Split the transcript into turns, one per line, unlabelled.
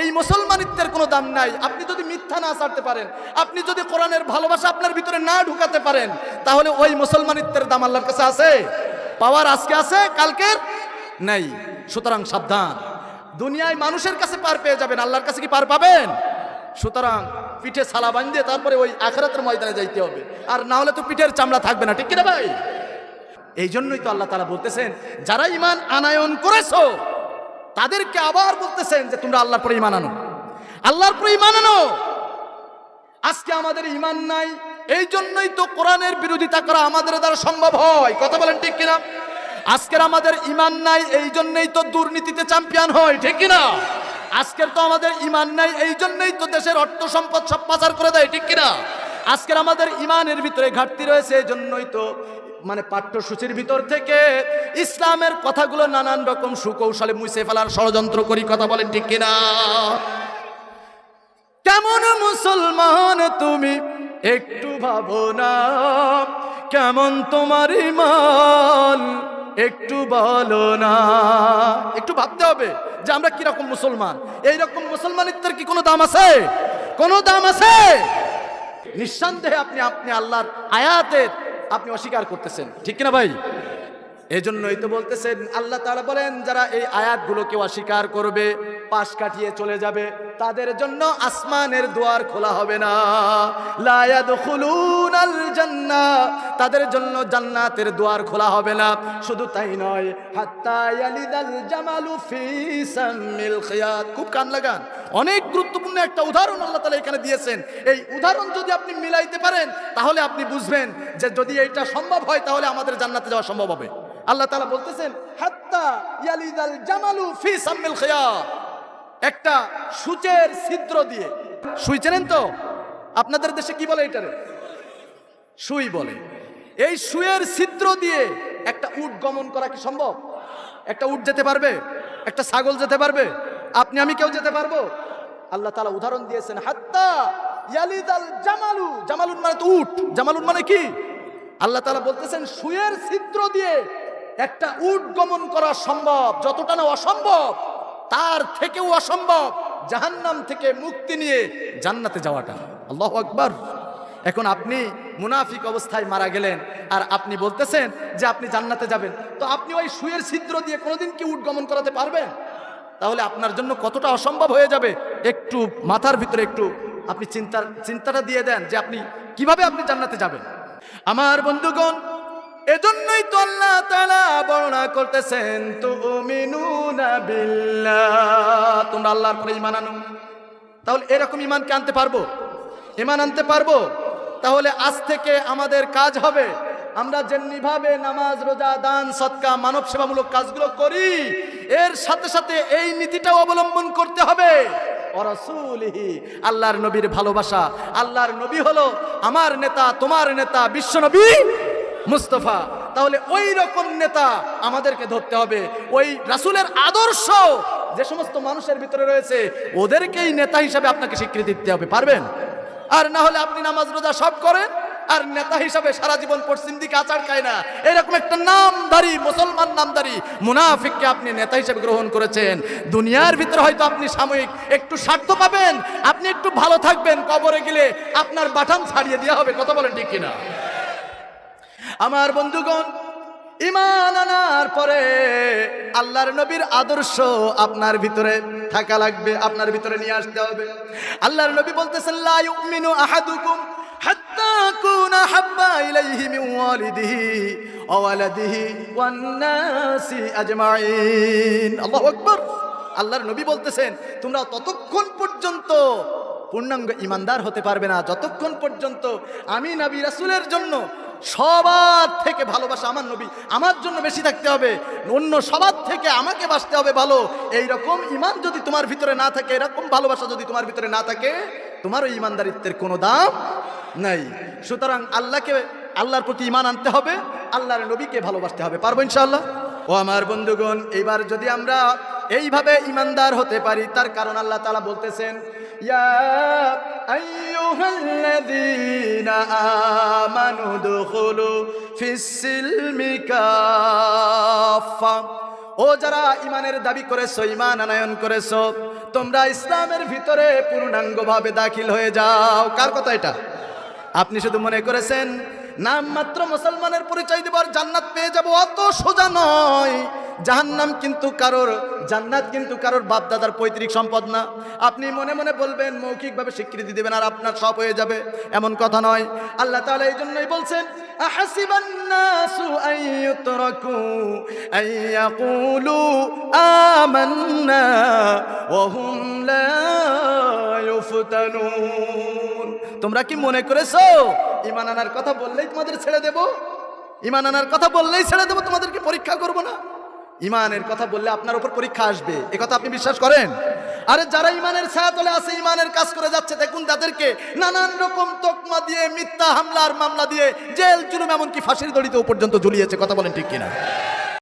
এই মুসলমানিত্বের কোনো দাম নাই। আপনি যদি মিথ্যা না ছাড়তে পারেন, আপনি যদি কোরআনের ভালোবাসা আপনার ভিতরে না ঢুকাতে পারেন, তাহলে ওই মুসলমানিত্বের দাম আল্লাহর কাছে আছে? পাওয়ার আজকে আছে, কালকের নাই। সুতরাং সাবধান। দুনিয়ায় মানুষের কাছে পার পেয়ে যাবেন, আল্লাহর কাছে কি পার পাবেন? সুতরাং পিঠে সালা বাঁধিয়ে তারপরে ওই আখরাতের ময়দানে যাইতে হবে। আর না হলে তো পিঠের চামড়া থাকবে না, ঠিক কিনা ভাই? এই জন্যই তো আল্লাহ তালা বলতেছেন, যারা ইমান আনায়ন করেছ তাদেরকে আবার বলতেছেন যে তোমরা আল্লাহর পরে ইমান আনো। আল্লাহর পরে ইমান আনো। আজকে আমাদের ইমান নাই এই জন্যই তো কোরআনের বিরোধিতা করা আমাদের দ্বারা সম্ভব হয়। কথা বলেন ঠিক কিনা? আজকের আমাদের ইমান নাই এই জন্যই তো দুর্নীতিতে চ্যাম্পিয়ন হয়, ঠিক কিনা? আজকের তো আমাদের ইমান নাই এই জন্যই তো দেশের অর্থ সম্পদ সব পাচার করে দেয়, ঠিক কিনা? আজকের আমাদের ইমানের ভিতরে ঘাটতি রয়েছে এই জন্যই তো মানে পাঠ্যসূচির ভিতর থেকে ইসলামের কথাগুলো নানান রকম সুকৌশলে মুছে ফেলার ষড়যন্ত্র করি কথা বলেন ঠিক কিনা? কেমন মুসলমান তুমি? একটু ভাবো না। কেমন তোমার ইমান? একটু বলো না। একটু ভাবতে হবে যে আমরা কীরকম মুসলমান। এই এইরকম মুসলমানিত্বের কি কোনো দাম আছে? কোনো দাম আছে? নিঃসন্দেহে আপনি আপনি আল্লাহর আয়াতের আপনি অস্বীকার করতেছেন। ঠিক কিনা ভাই? এই জন্যই তো বলতেছেন, আল্লাহ তাআলা বলেন, যারা এই আয়াতগুলোকে অস্বীকার করবে, পাশ কাটিয়ে চলে যাবে, তাদের জন্য আসমানের দুয়ার খোলা হবে না। তাদের জন্য জান্নাতের দুয়ার খোলা হবে না। শুধু তাই নয় খুব কান লাগান। অনেক গুরুত্বপূর্ণ একটা উদাহরণ আল্লাহ তাআলা এখানে দিয়েছেন। এই উদাহরণ যদি আপনি মিলাইতে পারেন, তাহলে আপনি বুঝবেন যে যদি এইটা সম্ভব হয়, তাহলে আমাদের জান্নাতে যাওয়া সম্ভব হবে। আল্লাহ তালা বলতেছেন, হাত্তা জামালু একটা সূচের ছিদ্র দিয়ে। সুই চেনেন তো? আপনাদের দেশে কি বলে এটারে? সুই বলে। এই সুয়ের ছিদ্র দিয়ে একটা উট গমন করা কি সম্ভব? একটা উট যেতে পারবে? একটা ছাগল যেতে পারবে? আপনি আমি কেউ যেতে পারব? আল্লাহ তালা উদাহরণ দিয়েছেন, হাত্তা ইয়ালিদাল জামালু, জামালুন মানে তো উট। জামালুন মানে কি? আল্লাহ তালা বলতেছেন, সুয়ের ছিদ্র দিয়ে একটা উট গমন করা সম্ভব। যতটা না অসম্ভব, তার থেকেও অসম্ভব। জাহান্নাম থেকে মুক্তি নিয়ে জান্নাতে যাওয়াটা। আল্লাহ আকবার। এখন আপনি মুনাফিক অবস্থায় মারা গেলেন, আর আপনি বলতেছেন যে আপনি জান্নাতে যাবেন। তো আপনি ওই সুয়ের ছিদ্র দিয়ে কোনোদিন কি উট গমন করাতে পারবেন? তাহলে আপনার জন্য কতটা অসম্ভব হয়ে যাবে? একটু মাথার ভিতরে একটু আপনি চিন্তার, চিন্তাটা দিয়ে দেন যে আপনি কীভাবে আপনি জান্নাতে যাবেন। আমার বন্ধুগণ, এজন্যই তো আল্লাহ তাআলা বর্ণনা করতেছেন, তুমিনুনা বিল্লাহ। তোমরা আল্লাহর পরে ঈমান আনো। তাহলে এরকম ঈমানকে আনতে পারব? ঈমান আনতে পারব? তাহলে আজ থেকে আমাদের কাজ হবে, আমরা যেমনিভাবে নামাজ, রোজা, দান, সৎকা মানব সেবামূলক কাজগুলো করি, এর সাথে সাথে এই নীতিটাও অবলম্বন করতে হবে। আল্লাহর নবীর ভালোবাসা। আল্লাহর নবী হলো আমার নেতা, তোমার নেতা, বিশ্ব নবী মুস্তফা। তাহলে ওই রকম নেতা আমাদেরকে ধরতে হবে। ওই রাসুলের আদর্শ যে সমস্ত মানুষের ভিতরে রয়েছে, ওদেরকেই নেতা হিসাবে আপনাকে স্বীকৃতি দিতে হবে। পারবেন? আর না হলে আপনি নামাজ রোজা সব করেন? আর নেতা হিসাবে সারা জীবন পশ্চিম দিকে আচার খায় না। এরকম একটা নামধারী, মুসলমান নামধারী মুনাফিককে আপনি নেতা হিসেবে গ্রহণ করেছেন। দুনিয়ার ভিতরে হয়তো আপনি সাময়িক একটু স্বার্থ পাবেন, আপনি একটু ভালো থাকবেন, কবরে গেলে আপনার বাটান ছাড়িয়ে দেওয়া হবে, কথা বলেন ঠিক কিনা? আমার বন্ধুগণ ইমান আনার পরে আল্লাহর নবীর আদর্শ আপনার ভিতরে থাকা লাগবে, আপনার ভিতরে নিয়ে আসতে হবে। আল্লাহর নবী বলতেছেন, লা ইউমিনু আহাদুকুম ওয়ালিদিহি ওয়া ওয়ালাদিহি ওয়ান নাসি আজমাইন আল্লাহু আকবার আল্লাহর নবী বলতেছেন, তোমরা ততক্ষণ পর্যন্ত পূর্ণাঙ্গ ইমানদার হতে পারবে না। যতক্ষণ পর্যন্ত আমি নবী রাসূলের জন্য সবার থেকে ভালোবাসা আমার নবী, আমার জন্য বেশি থাকতে হবে, অন্য সবার থেকে আমাকে বাঁচতে হবে ভালো। এই রকম ইমান যদি তোমার ভিতরে না থাকে, এরকম ভালোবাসা যদি তোমার ভিতরে না থাকে তোমার ওই ইমানদারিত্বের কোনো দাম নাই। সুতরাং আল্লাহকে আল্লাহর প্রতি ইমান আনতে হবে, আল্লাহর নবীকে ভালোবাসতে হবে। পারব ইনশাআল্লাহ? ও আমার বন্ধুগণ এইবার যদি আমরা এইভাবে ইমানদার হতে পারি, তার কারণ আল্লাহ তালা বলতেছেন ও যারা ইমানের দাবি করেছ ইমান আনায়ন করেছ, তোমরা ইসলামের ভিতরে পূর্ণাঙ্গভাবে দাখিল হয়ে যাও। কার কথা এটা? আপনি শুধু মনে করেছেন নাম মাত্র মুসলমানের পরিচয় দেবার জান্নাত পেয়ে যাব অত সোজা নয়। জাহান্নাম কিন্তু কারোর, জান্নাত কিন্তু কারোর বাপদাদার পৈতৃক সম্পদ না। আপনি মনে মনে বলবেন, মৌখিকভাবে স্বীকৃতি দিবেন আর আপনার সব হয়ে যাবে। এমন কথা নয়। আল্লাহ তাআলা এই জন্যই বলছেন, আহাসিবান নাসু আন ইউতরাকু আন ইয়াকুলু আমান্না ওয়া হুম লা ইউফতানুন। তোমরা কি মনে করেছ? ইমান আনার কথা বললেই তোমাদের ছেড়ে দেব। ইমান আনার কথা বললেই ছেড়ে দেব, তোমাদেরকে পরীক্ষা করব না। ইমানের কথা বললে আপনার উপর পরীক্ষা আসবে। এ কথা আপনি বিশ্বাস করেন? আরে যারা ইমানের ছায়াতলে আছে, ইমানের কাজ করে যাচ্ছে, দেখুন তাদেরকে নানান রকম তকমা দিয়ে, মিথ্যা হামলার মামলা দিয়ে, জেল, জুলুম, এমনকি ফাঁসির দড়িতেও পর্যন্ত ঝুলিয়েছে। কথা বলেন ঠিক কিনা?